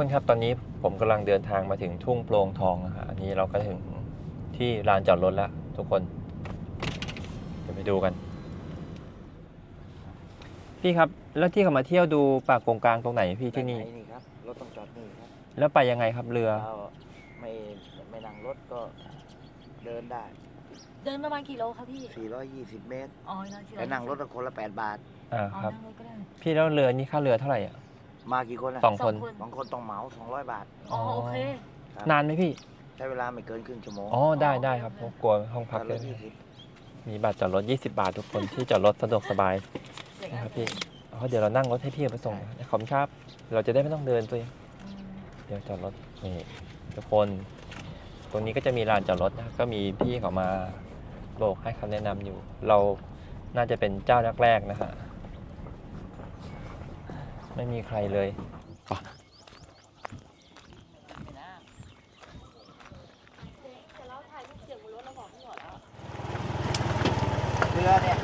คนครับตอนนี้ผมกำลังเดินทางมาถึงทุ่งโปร่งทองนะฮะอันนี้เราก็ถึงที่ลานจอดรถแล้วทุกคน เดี๋ยวไปดูกัน พี่ครับแล้วที่เขามาเที่ยวดูป่ากงกลางตรงไหนพี่ที่นี่ไปไหนี่ครับรถต้องจอดนี่ครับแล้วไปยังไงครับเรือ เราไม่ไม่นั่งรถก็เดินได้ เดินประมาณกี่โลครับพี่ 420 เมตรอ๋อนั่งที่แต่นั่งรถก็คนละ 8 บาท อ่าอ๋อครับ นั่งรถก็ได้ พี่แล้วเรือนี่ค่าเรือเท่าไหร่อะ มากี่คนอะสองคนสองคนต้องเหมา200 บาท อ๋อโอเค ครับ นานไหมพี่ ใช้เวลาไม่เกินครึ่งชั่วโมงอ๋อได้ได้ครับผมกลัวห้องพักรเลถยยี่สิบมีบัตรจอดรถ 20 บาททุกคนที่จอดรถสะดวกสบาย นะครับพี่อ๋อเดี๋ยวเรานั่งรถให้พี่ไปส่งนะขอบคุณครับ เราจะได้ไม่ต้องเดินตัวเองอืมเดี๋ยวจอดรถนี่ทุกคน ตรงนี้ก็จะมีลานจอดรถนะก็มีพี่เขามาโบกให้คำแนะนำอยู่ เราน่าจะเป็นเจ้าแรกๆนะฮะ ไม่มีใครเลยไปเรือเนี่ย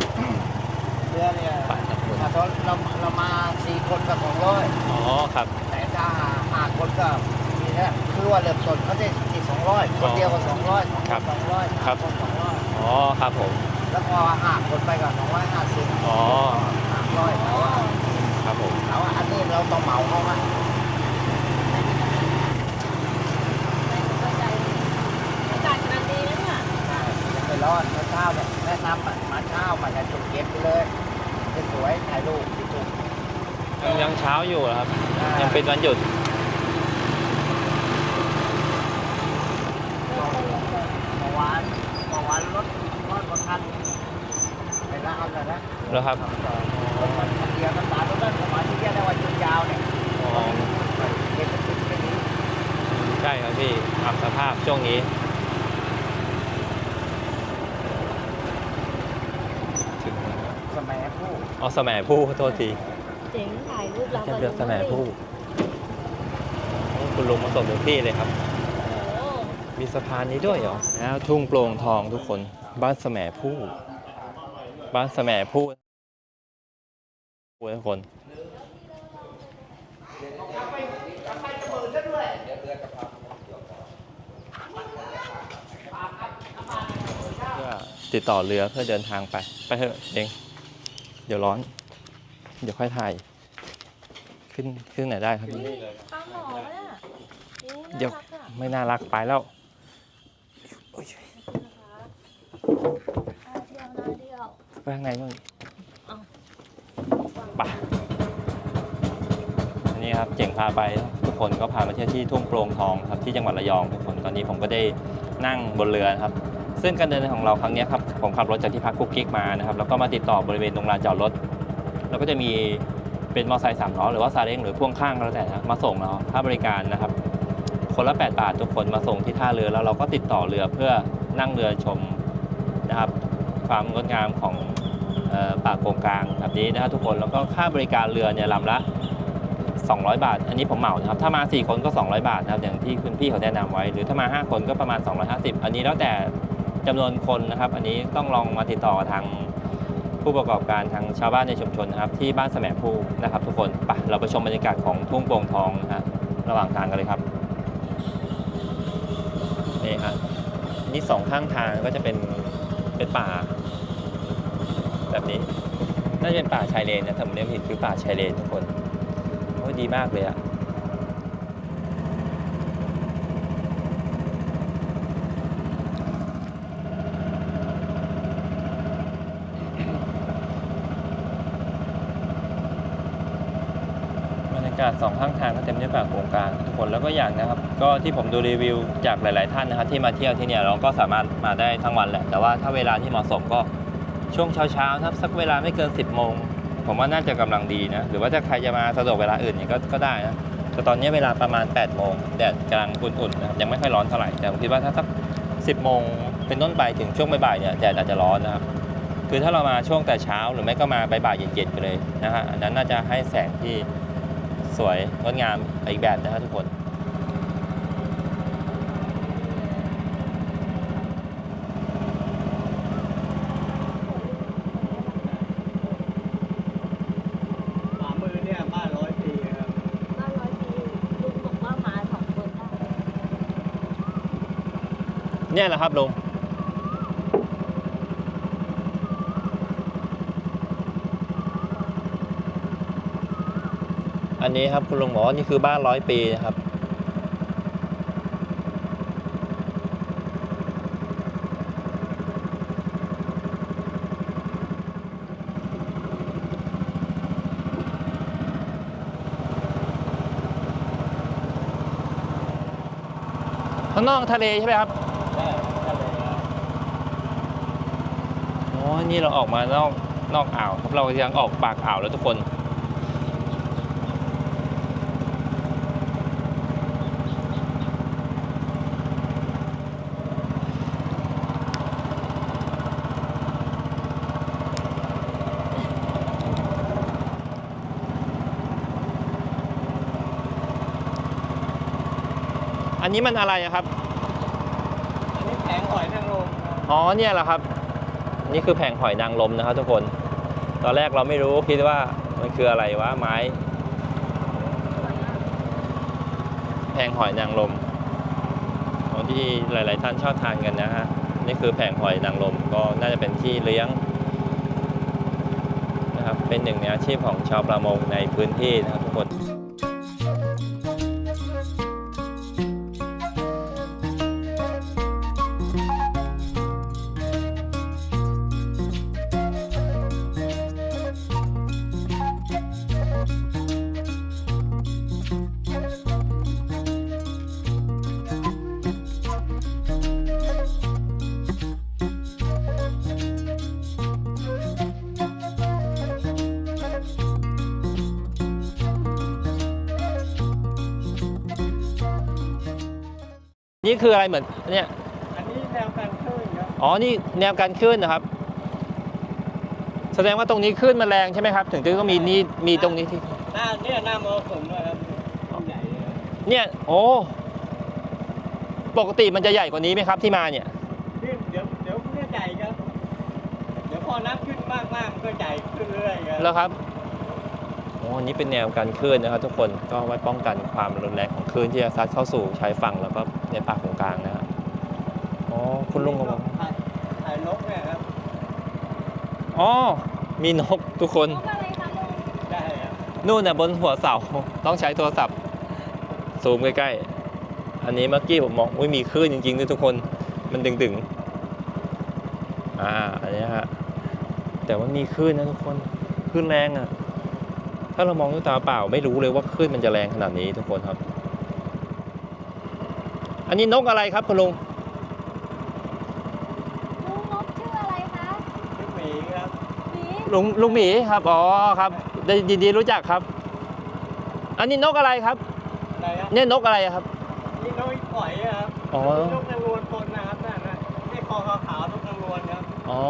เรือเนี่ยไปครับคุณถ้าเราเรามาสี่คนก็200อ๋อครับ แต่ถ้าห้าคนก็มีนะคือว่าเริ่มต้นเขาได้ที่200คนเดียวก็200สองคนครับ200ครับคน200อ๋อครับผม แล้วพอห้าคนไปก็250อ๋อสามร้อยแต่ว่าครับผมแต่ว่าอัน นี้เราต้องเหมาเขาไหมเข้าใจอากาศกำลังดีนะเนี่ยยังไม่ร้อนเช้าเนี่ยแนะนำอะมาเช้ามาจะจุดเก็บไปเลยสวยๆถ่ายรูปที่ถูกยังยังเช้าอยู่เหรอครับ ยังเป็นวันหยุด เมื่อวานเมื่อวานรถรถประคันไปร้านเลยนะแล้วครับรถมันเดียวกันตามรถนั้นประมาณที่แค่ได้วันหยุดยาวเนี่ย อ๋อ เก็บไปติดไปนี้ ใช่ครับพี่อับส ภาพช่วงนี้ถึงแล้วสมัยผู้อ๋อสมัยผู้ขอโทษทีเจ๋งถ่ายรูปเราจะเลือกสมัยผู้โอ้คุณลุงมาส่งถึงที่เลยครับโอ้มีสะพานนี้ด้วยเหรอแล้วทุ่งโปร่งทองทุกคน บ้านสมผู้ บ้านสมผู้ทุกคน เพื่อ ติดต่อเรือเพื่อเดินทางไป ไปเถอะเอง เดี๋ยวร้อน เดี๋ยวค่อยถ่าย ขึ้นขึ้นไหนได้ครับพี่ ปลาหมอเนี่ยโอ้เดี๋ยวน่ารักอะไม่น่ารักไปแล้วโอ้ยน่าเที่ยวน่าเที่ยว ไปข้างในนู่นเอา ไปอันนี้ครับเจ๋งพาไป ทุกคนก็พามาเที่ยวที่ทุ่งโปร่งทองครับที่จังหวัดระยองทุกคนตอนนี้ผมก็ได้นั่งบนเรือนะครับ ซึ่งการเดินทางของเราครั้งนี้ครับผมขับรถจากที่พักกุ๊กกิ๊กมานะครับแล้วก็มาติดต่อบริเวณตรงลานจอดรถ แล้วก็จะมีเป็นมอเตอร์ไซค์สามล้อหรือว่าซาเล้งหรือพ่วงข้างก็แล้วแต่นะมาส่งเราค่าบริการนะครับ คนละ 8 บาททุกคนมาส่งที่ท่าเรือแล้วเราก็ติดต่อเรือเพื่อนั่งเรือชมนะครับ ความงดงามของออป่าโกงกลางแบบนี้นะครับทุกคนแล้วก็ค่าบริการเรือเนี่ยลำละ 200 บาท อันนี้ผมเหมานะครับ ถ้ามา 4 คนก็ 200 บาทนะครับอย่างที่คุณพี่เขาแนะนำไว้ หรือถ้ามา 5 คนก็ประมาณ 250 อันนี้แล้วแต่ จำนวนคนนะครับ อันนี้ต้องลองมาติดต่อทางผู้ประกอบการทางชาวบ้านในชุมชนนะครับ ที่บ้านแสมพูนะครับ ทุกคนไปเราไปชมบรรยากาศของทุ่งโป่งทองนะฮะระหว่างทางกันเลยครับนี่ฮะนี่สองข้างทางก็จะเป็นเป็นป่า แบบนี้น่าจะเป็นป่าชายเลนนะถ้าผมเรียกผิดคือป่าชายเลนทุกคนโอ้ดีมากเลยอะบรรยา กาศสองข้างทางก็เต็มด้วยป่าโกงกลางทุกคนแล้วก็อย่างนะครับ ก็ที่ผมดูรีวิวจากหลาย ๆ ท่านนะครับที่มาเที่ยวที่เนี่ยเราก็สามารถมาได้ทั้งวันแหละแต่ว่าถ้าเวลาที่เหมาะสมก็ช่วงเช้าๆนะครับสักเวลาไม่เกิน 10โมงผมว่าน่าจะกำลังดีนะหรือว่าถ้าใครจะมาสะดวกเวลาอื่นเนี่ยก็ก็ได้นะแต่ตอนนี้เวลาประมาณ8โมงแดดกำลังอุ่นๆนะครับยังไม่ค่อยร้อนเท่าไหร่แต่ผมคิดว่าถ้าสัก10โมงเป็นต้นไปถึงช่วงบ่ายๆเนี่ยแดดอาจจะร้อนนะครับคือถ้าเรามาช่วงแต่เช้าหรือไม่ก็มาบ่ายๆเย็นๆไปเลยนะฮะอันนั้นน่าจะให้แสงที่ สวยงดงามอีกแบบนะครับทุกคนขามือเนี่ยบ้านร้อยปีครับบ้านร้อยปีลุงบอกว่ามาสองคนได้เนี่ยแหละครับลุง นนี้ครับคุณลุงบอกว่านี่คือบ้านร้อยปีนะครับข้างนอกทะเลใช่ไหมครับอ๋อนี่เราออกมานอกนอกอ่าวครับ เรายังออกปากอ่าวแล้วทุกคน อันนี้มันอะไรอะครับ อันนี้แผงหอยนางรมครับอ๋อเนี่ยแหละครับ นี่คือแผงหอยนางรมนะครับทุกคน ตอนแรกเราไม่รู้คิดว่ามันคืออะไรวะไม้ แผงหอยนางรมของที่หลาย ๆ ท่านชอบทานกันนะฮะนี่คือแผงหอยนางรมก็น่าจะเป็นที่เลี้ยงนะครับเป็นหนึ่งในอาชีพของชาวประมงในพื้นที่นะครับทุกคน นี่คืออะไรเหมือนเนี่ยอันนี้แนวการคลื่นครับอ๋อนี่แนวการขึ้นนะครับ แสดงว่าตรงนี้ขึ้นมาแรงใช่ไหมครับ ถึงจะต้องมีนี่มีตรงนี้ที่หน้าเนี่ยหน้ามรสุมด้วยครับใหญ่เลยครับเนี่ยโอ้ปกติมันจะใหญ่กว่านี้ไหมครับที่มาเนี่ยขึ้นเดี๋ยวเดี๋ยวเนี่ยใหญ่ครับเดี๋ยวพอน้ำขึ้นมากมากๆมันก็ใหญ่ขึ้นเรื่อยๆครับแล้วครับโอ้อันนี้เป็นแนวการคลื่นนะครับ ทุกคนก็ไว้ป้องกันความรุนแรงของคลื่นที่จะซัดเข้าสู่ชายฝั่งแล้วก็ ในปากของกลางนะครับอ๋อคุณลุงก็บอกถ่ายถ่ายนกเนี่ยครับอ๋อมีนกทุกคนนกอะไรคะลุงได้ครับนู่นน่ะบนหัวเสา ต้องใช้โทรศัพท์ ซูมใกล้ๆ อันนี้เมื่อกี้ผมมองอุ้ยมีคลื่นจริงๆด้วยทุกคนมันดึงๆอ่าอันนี้ฮะแต่ว่ามีคลื่นนะทุกคนคลื่นแรงอะ ถ้าเรามองด้วยตาเปล่าไม่รู้เลยว่าคลื่นมันจะแรงขนาดนี้ทุกคนครับ อันนี้นกอะไรครับคุณลุงลุงนกชื่ออะไรคะลูกหมีครับหมีลุงลุงหมีครับอ๋อครับได้ยินดีรู้จักครับ อันนี้นกอะไรครับอะไรครับเนี่ยนกอะไรครับ นี่นกอีก่อยครับอ๋อ นกนางรวนปนนะครับนั่นนะนี่คอขาวๆนกนางรวนครับอ๋อ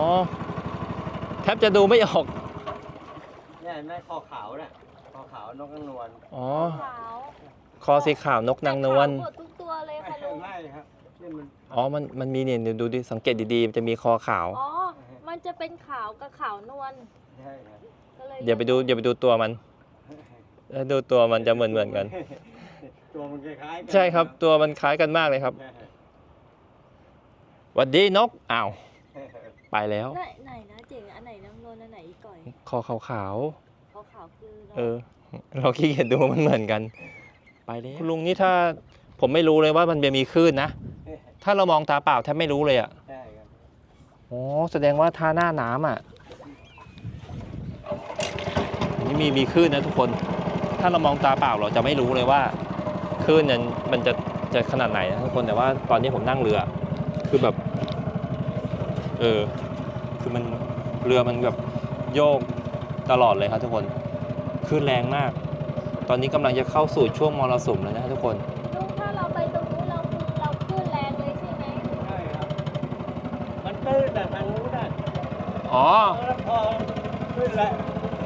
แทบจะดูไม่ออกเนี่ยเห็นไหมคอขาวน่ะคอขาวนกนางรวนอ๋อขาว คอสีขาวนกนางนวลขาวหมดทุกตัวเลยค่ะลุงไม่ครับนี่มันอ๋อมันมันมีเนี่ยเดี๋ยวดูดิสังเกตดีๆมันจะมีคอขาว อ๋อ มันจะเป็นขาวกับขาวนวลใช่ครับก็เลยเดี๋ยวไปดูเดี๋ยวไปดูตัวมันเออดูตัวมันจะเหมือนเหมือนๆกัน ตัวมันคล้ายๆกัใช่ครับตัวมันคล้ายกันมากเลยครับหวัดดีนกอ้าวไปแล้ว ไหนไหนนะเจ๋งอันไหนน้ำนวลอันไหนอีก่อยคอขาวขาวขาวๆคือๆเออ เราขี้เกียจดูมันเหมือนกัน ไปแล้ว คุณลุงนี่ถ้าผมไม่รู้เลยว่ามันจะมีคลื่นนะ ถ้าเรามองตาเปล่าแทบไม่รู้เลยอะใช่ครับอ๋อแสดงว่าท่าหน้าน้ำอะนี่มีมีคลื่นนะทุกคน ถ้าเรามองตาเปล่าเราจะไม่รู้เลยว่าคลื่นนั้นมันจะจะขนาดไหนนะทุกคนแต่ว่าตอนนี้ผมนั่งเรือ คือแบบ เออ คือมันเรือมันแบบโยกตลอดเลยครับทุกคนคลื่นแรงมาก ตอนนี้กำลังจะเข้าสู่ช่วงมรสุมแล้วนะทุกคนลุงถ้าเราไปตรงนู้นเราเราขึ้นแรงเลยใช่ไหมใช่ครับ มันตื้นแต่ทางนู้นน่ะอ๋อ แล้วพอขึ้นแล้ว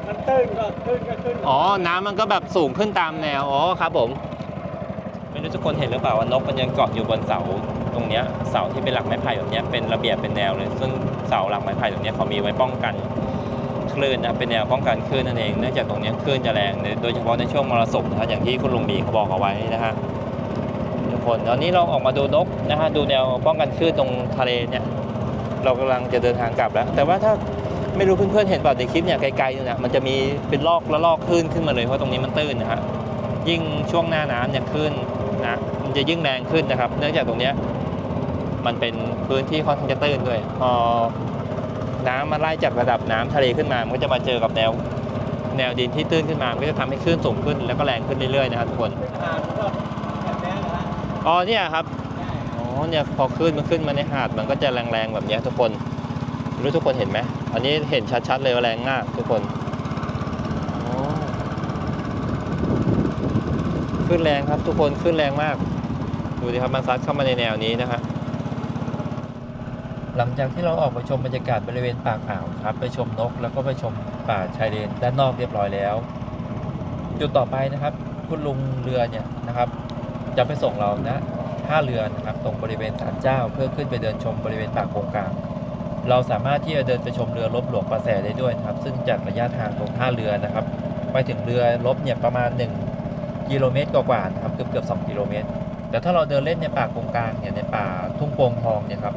มันตื้นก็ขึ้นก็ขึ้นอ๋อ น้ำมันก็แบบสูงขึ้นตามแนว อ๋อครับผม ไม่รู้ทุกคนเห็นหรือเปล่าว่านกมันยังเกาะอยู่บนเสาตรงเนี้ย เสาที่เป็นหลักไม้ไผ่แบบเนี้ยเป็นระเบียบเป็นแนวเลย ซึ่งเสาหลักไม้ไผ่ตรงเนี้ยเขามีไว้ป้องกัน คลื่นนะเป็นแนวป้องกันคลื่นนั่นเองเนื่องจากตรงนี้คลื่นจะแรงโดยเฉพาะในช่วงมรสุมนะครับอย่างที่คุณลุงมีเขาบอกเอาไว้นะฮะเดี๋ยวกคนตอนนี้เราออกมาดูนกนะฮะดูแนวป้องกันคลื่นตรงทะเลเนี่ยเรากำลังจะเดินทางกลับแล้ว แต่ว่าถ้าไม่รู้เพื่อนๆเห็นเปล่าในคลิปเนี่ยไกลๆเนี่ยมันจะมีเป็นลอกละลอกคลื่นขึ้นมาเลยเพราะตรงนี้มันตื้นนะฮะยิ่งช่วงหน้าน้ำเนี่ยคลื่นนะมันจะยิ่งแรงขึ้นนะครับ เนื่องจากตรงเนี้ยมันเป็นพื้นที่ค่อนข้างจะตื้นด้วยพอ น้ำมาไล่จากระดับน้ำทะเลขึ้นมา มันก็จะมาเจอกับแนวแนวดินที่ตื้นขึ้นมา มันก็จะทำให้คลื่นสูงขึ้นแล้วก็แรงขึ้นเรื่อยๆนะครับทุกคนอ่ามันก็แบบนี้นะฮะอ๋อเนี่ยครับอ๋อเนี่ยพอคลื่นมันขึ้นมาในหาดมันก็จะแรงๆแบบเนี้ยทุกคนไม่รู้ทุกคนเห็นไหมอันนี้เห็นชัดๆเลยว่าแรงมากทุกคนอ๋อขึ้นแรงครับทุกคนขึ้นแรงมาก ดูดิครับมันซัดเข้ามาในแนวนี้นะฮะ หลังจากที่เราออกไปชมบรรยากาศบริเวณปากอ่าวครับ ไปชมนกแล้วก็ไปชมป่าชายเลนด้านนอกเรียบร้อยแล้ว จุดต่อไปนะครับ คุณลุงเรือเนี่ยนะครับ จะไปส่งเรานะท่าเรือนะครับตรงบริเวณศาลเจ้า เพื่อขึ้นไปเดินชมบริเวณปากโกงกลางเราสามารถที่จะเดินไปชมเรือลบหลวงประแสได้ด้วยนะครับ ซึ่งจากระยะทางตรงท่าเรือนะครับ ไปถึงเรือลบเนี่ยประมาณ 1 กิโลเมตรกว่าๆนะครับเกือบเกือบๆ2กิโลเมตรแต่ถ้าเราเดินเล่นในป่าโกงกลางเนี่ยในป่าทุ่งโป่งทองเนี่ยครับ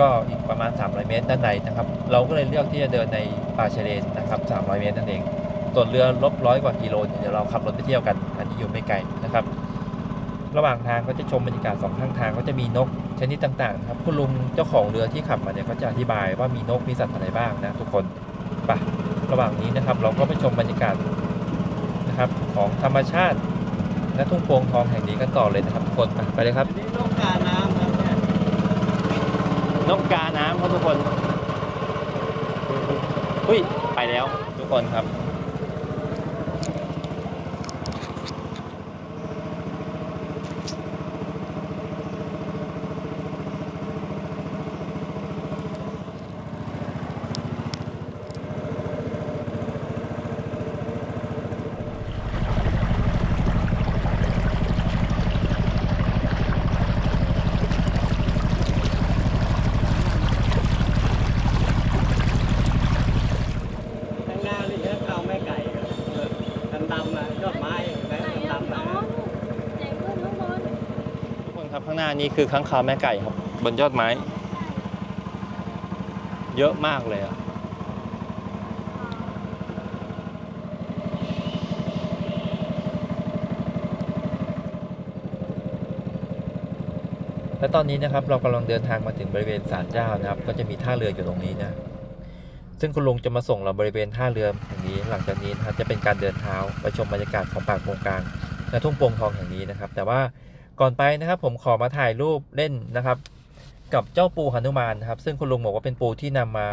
ก็อีกประมาณ 300 เมตรด้านในนะครับ เราก็เลยเลือกที่จะเดินในป่าชายเลนนะครับ 300 เมตรนั่นเอง ส่วนเรือลบร้อยกว่ากิโลเดี๋ยวเราขับรถไปเที่ยวกัน อันนี้อยู่ไม่ไกลนะครับ ระหว่างทางก็จะชมบรรยากาศสองข้างทางก็จะมีนกชนิดต่างๆครับ คุณลุงเจ้าของเรือที่ขับมาเนี่ยก็จะอธิบายว่ามีนกมีสัตว์อะไรบ้างนะทุกคนไประหว่างนี้นะครับ เราก็ไปชมบรรยากาศนะครับของธรรมชาติณทุ่งโป่งทองแห่งนี้กันต่อเลยนะครับทุกคนไปเลยครับอันนี้นกการ นกกาน้ำครับทุกคนอุ้ยไปแล้วทุกคนครับ ข้างหน้านี่ก็เขาไม่ไก่ครับเออดำๆนะยอดไม้เห็นไหม ไหนอะ ดำๆ อ๋ นะ อเจ๋งขึ้นข้างบน ทุกคานี้คือค้างคาวแม่ไก่ครับ บนยอดไม้ เยอะมากเลยอะและตอนนี้นะครับเรากำลังเดินทางมาถึงบริเวณศาลเจ้านะครับ ก็จะมีท่าเรืออยู่ตรงนี้นะซึ่งคุณลุงจะมาส่งเราบริเวณท่าเรือแห่งนี้ หลังจากนี้นะครับจะเป็นการเดินเท้าไปชมบรรยากาศของปากโกงกลางและทุ่งโป่งทองแห่งนี้นะครับ แต่ว่า ก่อนไปนะครับผมขอมาถ่ายรูปเล่นนะครับ กับเจ้าปูหนุมานนะครับ ซึ่งคุณลุงบอกว่าเป็นปูที่นำมา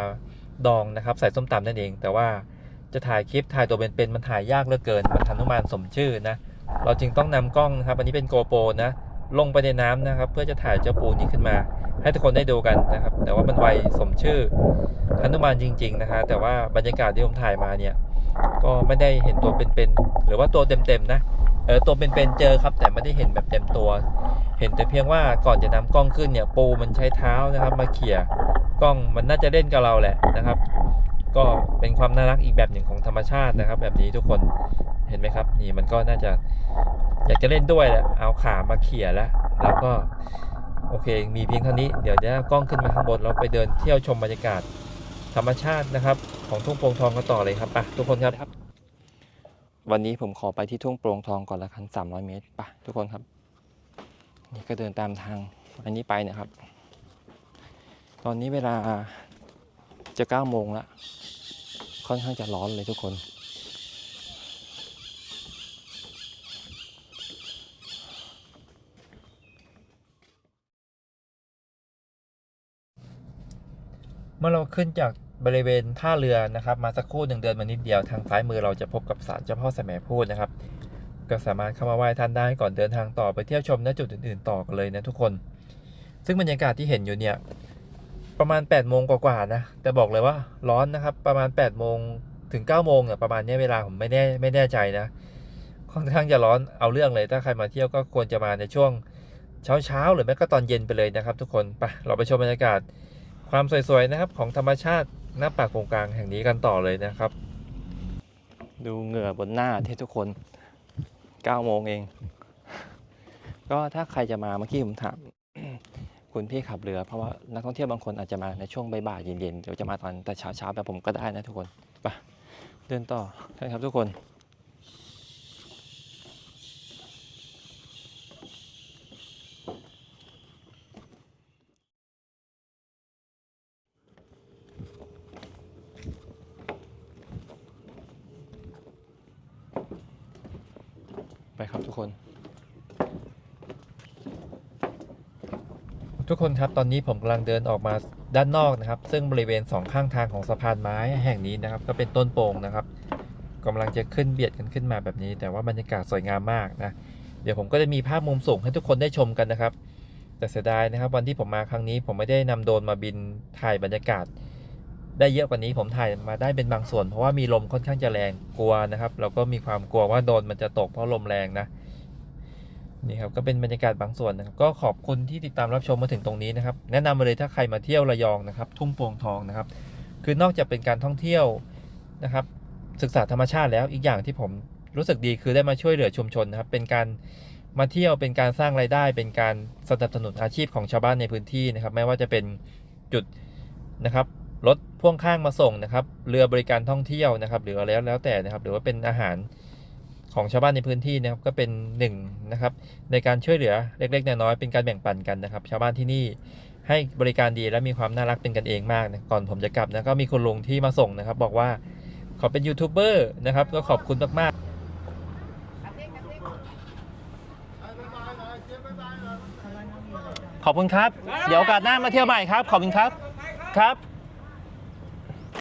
ดองนะครับ ใส่ส้มตำนั่นเอง แต่ว่าจะถ่ายคลิปถ่ายตัวเป็นๆมันถ่ายยากเหลือเกินมันหนุมานสมชื่อนะเราจึงต้องนำกล้องนะครับ อันนี้เป็นโกโปรนะลงไปในน้ำนะครับ เพื่อจะถ่ายเจ้าปูนี้ขึ้นมา ให้ทุกคนได้ดูกันนะครับ แต่ว่ามันไวสมชื่อหนุมานจริง ๆ นะฮะแต่ว่าบรรยากาศที่ผมถ่ายมาเนี่ยก็ไม่ได้เห็นตัวเป็นๆหรือว่าตัวเต็มๆนะ ออตัวเป็นๆเจอครับแต่ไม่ได้เห็นแบบเต็มตัว เห็นแต่เพียงว่าก่อนจะนำกล้องขึ้นเนี่ยปูมันใช้เท้านะครับมาเขี่ยกล้องมันน่าจะเล่นกับเราแหละนะครับ ก็เป็นความน่ารักอีกแบบหนึ่งของธรรมชาตินะครับ แบบนี้ทุกคนเห็นไหมครับ นี่มันก็น่าจะอยากจะเล่นด้วยแหละเอาขามาเขี่ยแล้วแล้วก็โอเค มีเพียงเท่านี้เดี๋ยวจะกล้องขึ้นมาข้างบนแล้วไปเดินเที่ยวชมบรรยากาศธรรมชาตินะครับ ของทุ่งโป่งทองกันต่อเลยครับไปทุกคนครับ วันนี้ผมขอไปที่ทุ่งโปร่งทองก่อนละกัน300เมตรไปทุกคนครับ นี่ก็เดินตามทางอันนี้ไปนะครับ ตอนนี้เวลาจะ9โมงแล้วค่อนข้างจะร้อนเลยทุกคน เมื่อเราขึ้นจาก บริเวณท่าเรือนะครับ มาสักครู่หนึ่งเดินมานิดเดียวทางซ้ายมือเราจะพบกับศาลเจ้าพ่อแสมพูดนะครับ ก็สามารถเข้ามาไหว้ท่านได้ก่อนเดินทางต่อไปเที่ยวชมณจุดอื่นๆ ต่อกันเลยนะทุกคน ซึ่งบรรยากาศที่เห็นอยู่เนี่ยประมาณ8โมงกว่าๆนะแต่บอกเลยว่าร้อนนะครับประมาณ8โมงถึง9โมงเนี่ยประมาณนี้เวลาผมไม่แน่ไม่แน่ใจนะค่อนข้างจะร้อนเอาเรื่องเลย ถ้าใครมาเที่ยวก็ควรจะมาในช่วงเช้าๆหรือแม้ก็ตอนเย็นไปเลยนะครับ ทุกคนไปเราไปชมบรรยากาศความสวยๆนะครับของธรรมชาติ หน้าปากโกงกลางแห่งนี้กันต่อเลยนะครับ ดูเหงื่อบนหน้าที่ทุกคน9โมงเอง ก็ถ้าใครจะมาเมื่อกี้ผมถามคุณพี่ขับเรือ เพราะว่านักท่องเที่ยวบางคนอาจจะมาในช่วงบ่ายๆเย็นๆเดี๋ยวจะมาตอนแต่เช้าๆแบบผมก็ได้นะทุกคนไปเดินต่อนะครับทุกคน ไปครับทุกคน ทุกคนครับตอนนี้ผมกำลังเดินออกมาด้านนอกนะครับ ซึ่งบริเวณสองข้างทางของสะพานไม้แห่งนี้นะครับ ก็เป็นต้นโป่งนะครับกำลังจะขึ้นเบียดกันขึ้นมาแบบนี้ แต่ว่าบรรยากาศสวยงามมากนะเดี๋ยวผมก็จะมีภาพมุมสูงให้ทุกคนได้ชมกันนะครับ แต่เสียดายนะครับ วันที่ผมมาครั้งนี้ผมไม่ได้นำโดรนมาบินถ่ายบรรยากาศ ได้เยอะกว่านี้ผมถ่ายมาได้เป็นบางส่วน เพราะว่ามีลมค่อนข้างจะแรงกลัวนะครับเราก็มีความกลัวว่าโดนมันจะตกเพราะลมแรงนะนี่ครับก็เป็นบรรยากาศบางส่วนนะครับก็ขอบคุณที่ติดตามรับชมมาถึงตรงนี้นะครับ แนะนำมาเลยถ้าใครมาเที่ยวระยองนะครับ ทุ่งโป่งทองนะครับ คือนอกจากเป็นการท่องเที่ยวนะครับ ศึกษาธรรมชาติแล้วอีกอย่างที่ผมรู้สึกดีคือได้มาช่วยเหลือชุมชนนะครับ เป็นการมาเที่ยวเป็นการสร้างรายได้ เป็นการสนับสนุนอาชีพของชาวบ้านในพื้นที่นะครับ ไม่ว่าจะเป็นจุดนะครับ รถพ่วงข้างมาส่งนะครับ เรือบริการท่องเที่ยวนะครับหรืออะไรแล้วแต่นะครับ หรือว่าเป็นอาหารของชาวบ้านในพื้นที่นะครับก็เป็นหนึ่งนะครับในการช่วยเหลือเล็กๆน้อยๆเป็นการแบ่งปันกันนะครับ ชาวบ้านที่นี่ให้บริการดีและมีความน่ารักเป็นกันเองมากนะก่อนผมจะกลับนะก็มีคุณลุงที่มาส่งนะครับ บอกว่าขอเป็นยูทูบเบอร์นะครับก็ขอบคุณมากๆขอบคุณครับ เดี๋ยวโอกาสหน้ามาเที่ยวใหม่ครับ ขอบคุณครับครับ